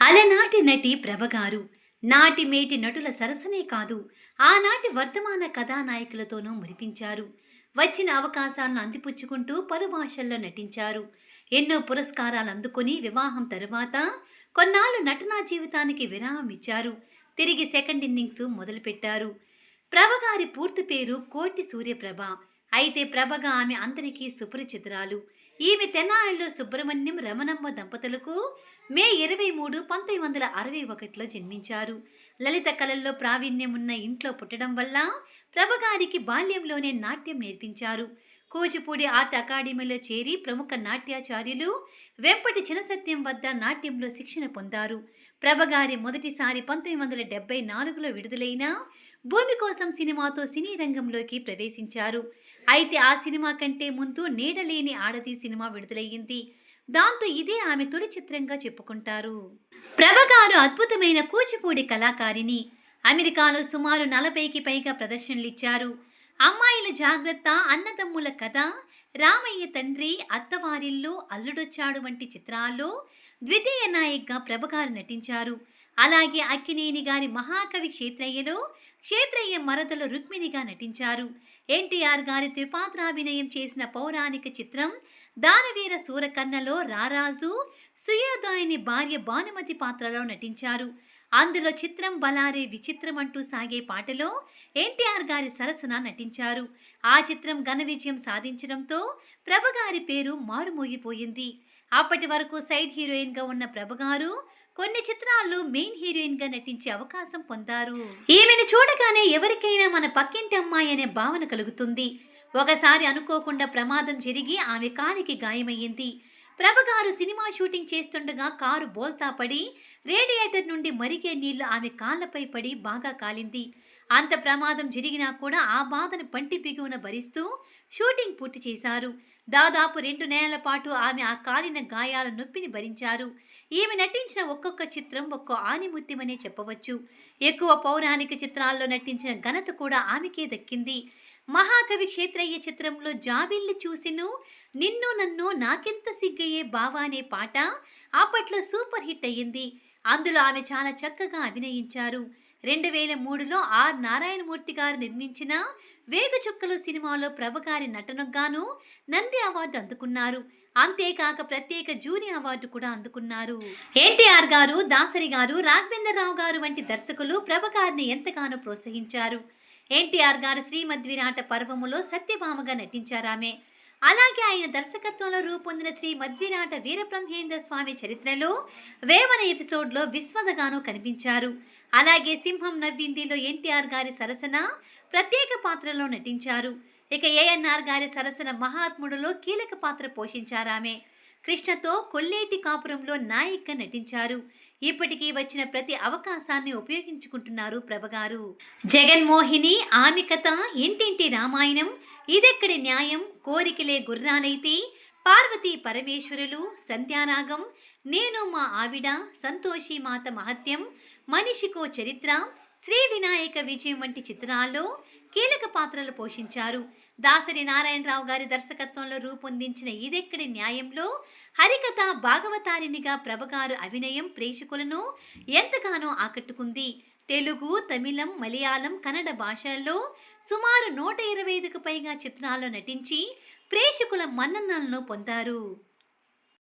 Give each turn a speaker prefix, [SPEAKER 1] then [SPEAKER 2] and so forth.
[SPEAKER 1] అలనాటి నటి ప్రభగారు నాటి మేటి నటుల సరసనే కాదు ఆనాటి వర్తమాన కథానాయకులతోనూ మురిపించారు. వచ్చిన అవకాశాలను అందిపుచ్చుకుంటూ పలు భాషల్లో నటించారు. ఎన్నో పురస్కారాలు అందుకొని వివాహం తరువాత కొన్నాళ్ళు నటనా జీవితానికి విరామం ఇచ్చారు. తిరిగి సెకండ్ ఇన్నింగ్స్ మొదలుపెట్టారు. ప్రభగారి పూర్తి పేరు కోటి సూర్యప్రభ. అయితే ప్రభగా ఆమె అందరికీ సుపరిచితురాలు. ఈమె తెనాయిలో సుబ్రహ్మణ్యం రమణమ్మ దంపతులకు మే ఇరవై మూడు పంతొమ్మిది వందల అరవై ఒకటిలో జన్మించారు. లలిత కళల్లో ప్రావీణ్యం ఉన్న ఇంట్లో పుట్టడం వల్ల ప్రభగారికి బాల్యంలోనే నాట్యం నేర్పించారు. కూచిపూడి ఆర్ట్ అకాడమీలో చేరి ప్రముఖ నాట్యాచార్యులు వెంపటి చినసత్యం వద్ద నాట్యంలో శిక్షణ పొందారు. ప్రభగారి మొదటిసారి పంతొమ్మిది వందల డెబ్బై నాలుగులో విడుదలైన భూమి కోసం సినిమాతో సినీ రంగంలోకి ప్రవేశించారు. అయితే ఆ సినిమా కంటే ముందు నీడలేని ఆడది సినిమా విడుదలయ్యింది. దాంతో ఇదే ఆమె తొలి చిత్రంగా చెప్పుకుంటారు. ప్రభగారు అద్భుతమైన కూచిపూడి కళాకారిణి. అమెరికాలో సుమారు నలభైకి పైగా ప్రదర్శనలిచ్చారు. అమ్మాయిల జాగ్రత్త అన్నదమ్ముల కథ రామయ్య తండ్రి అత్తవారిల్లు అల్లుడొచ్చాడు వంటి చిత్రాల్లో ద్వితీయ నాయక్గా ప్రభగారు నటించారు. అలాగే అక్కినేని గారి మహాకవి క్షేత్రయ్యలో క్షేత్రయ్య మరదలు రుక్మిణిగా నటించారు. ఎన్టీఆర్ గారి త్రిపాత్రాభినయం చేసిన పౌరాణిక చిత్రం దానవీర సూరకన్నలో రారాజు సుయోదాయని భార్య భానుమతి పాత్రలో నటించారు. అందులో చిత్రం బలారే విచిత్రం అంటూ సాగే పాటలో ఎన్టీఆర్ గారి సరసన నటించారు. ఆ చిత్రం ఘన విజయం సాధించడంతో ప్రభగారి పేరు మారుమోగిపోయింది. అప్పటి వరకు సైడ్ హీరోయిన్గా ఉన్న ప్రభగారు కొన్ని చిత్రాల్లో మెయిన్ హీరోయిన్గా నటించే అవకాశం పొందారు. ఈమెను చూడగానే ఎవరికైనా మన పక్కింటి అమ్మాయి అనే భావన కలుగుతుంది. ఒకసారి అనుకోకుండా ప్రమాదం జరిగి ఆమె కాలికి గాయమయ్యింది. ప్రభగారు సినిమా షూటింగ్ చేస్తుండగా కారు బోల్తా పడి రేడియేటర్ నుండి మరిగే నీళ్ళు ఆమె కాళ్ళపై పడి బాగా కాలింది. అంత ప్రమాదం జరిగినా కూడా ఆ బాధను పంటి బిగువున భరిస్తూ షూటింగ్ పూర్తి చేశారు. దాదాపు రెండు నెలల పాటు ఆమె ఆ కాలిన గాయాల నొప్పిని భరించారు. ఈమె నటించిన ఒక్కొక్క చిత్రం ఒక్కో ఆనిముత్యమనే చెప్పవచ్చు. ఎక్కువ పౌరాణిక చిత్రాల్లో నటించిన ఘనత కూడా ఆమెకే దక్కింది. మహాకవి క్షేత్రయ్య చిత్రంలో జాబిల్లి చూసిను నిన్ను నన్ను నాకెంత సిగ్గయ్యే బావా అనే పాట అప్పట్లో సూపర్ హిట్ అయ్యింది. అందులో ఆమె చాలా చక్కగా అభినయించారు. రెండు వేల మూడులో ఆర్ నారాయణమూర్తి గారు నిర్మించిన వేగచుక్కలు సినిమాలో ప్రభగారి నటనగాను నంది అవార్డు అందుకున్నారు. అంతేకాక ప్రత్యేక జూరీ అవార్డు కూడా అందుకున్నారు. ఎన్టీఆర్ గారు దాసరి గారు రాఘవేంద్రరావు గారు వంటి దర్శకులు ప్రభగారిని ఎంతగానో ప్రోత్సహించారు. ఎన్టీఆర్ గారు శ్రీమద్విరాట పర్వములో సత్యభామగా నటించారామె. అలాగే ఆయన దర్శకత్వంలో రూపొందిన శ్రీ మధ్విరాట వీరబ్రహ్మేంద్ర స్వామి చరిత్రలో వేమన ఎపిసోడ్లో విశ్వదగాను కనిపించారు. అలాగే సింహం నవ్విందిలో ఎన్టీఆర్ గారి సరసన ప్రత్యేక పాత్రలో నటించారు. ఇక ఏఎన్ఆర్ గారి సరసన మహాత్ముడులో కీలక పాత్ర పోషించారామె కృష్ణతో కొల్లేటి కాపురంలో నాయిక నటించారు. ఇప్పటికీ వచ్చిన ప్రతి అవకాశాన్ని ఉపయోగించుకుంటున్నారు ప్రభగారు జగన్మోహిని ఆమె కథ ఇంటింటి రామాయణం ఇదెక్కడి న్యాయం కోరికలే గుర్రాలైతే పార్వతీ పరమేశ్వరులు సంధ్యానాగం నేను మా ఆవిడ సంతోషి మాత మహత్యం మనిషికో చరిత్ర శ్రీ వినాయక విజయం వంటి చిత్రాల్లో కీలక పాత్రలు పోషించారు. దాసరి నారాయణరావు గారి దర్శకత్వంలో రూపొందించిన ఇదెక్కడి న్యాయంలో హరికథ భాగవతారిణిగా ప్రభగారు అభినయం ప్రేక్షకులను ఎంతగానో ఆకట్టుకుంది. తెలుగు తమిళం మలయాళం కన్నడ భాషల్లో సుమారు నూట ఇరవై ఐదుకు పైగా చిత్రాల్లో నటించి ప్రేక్షకుల మన్ననలను పొందారు.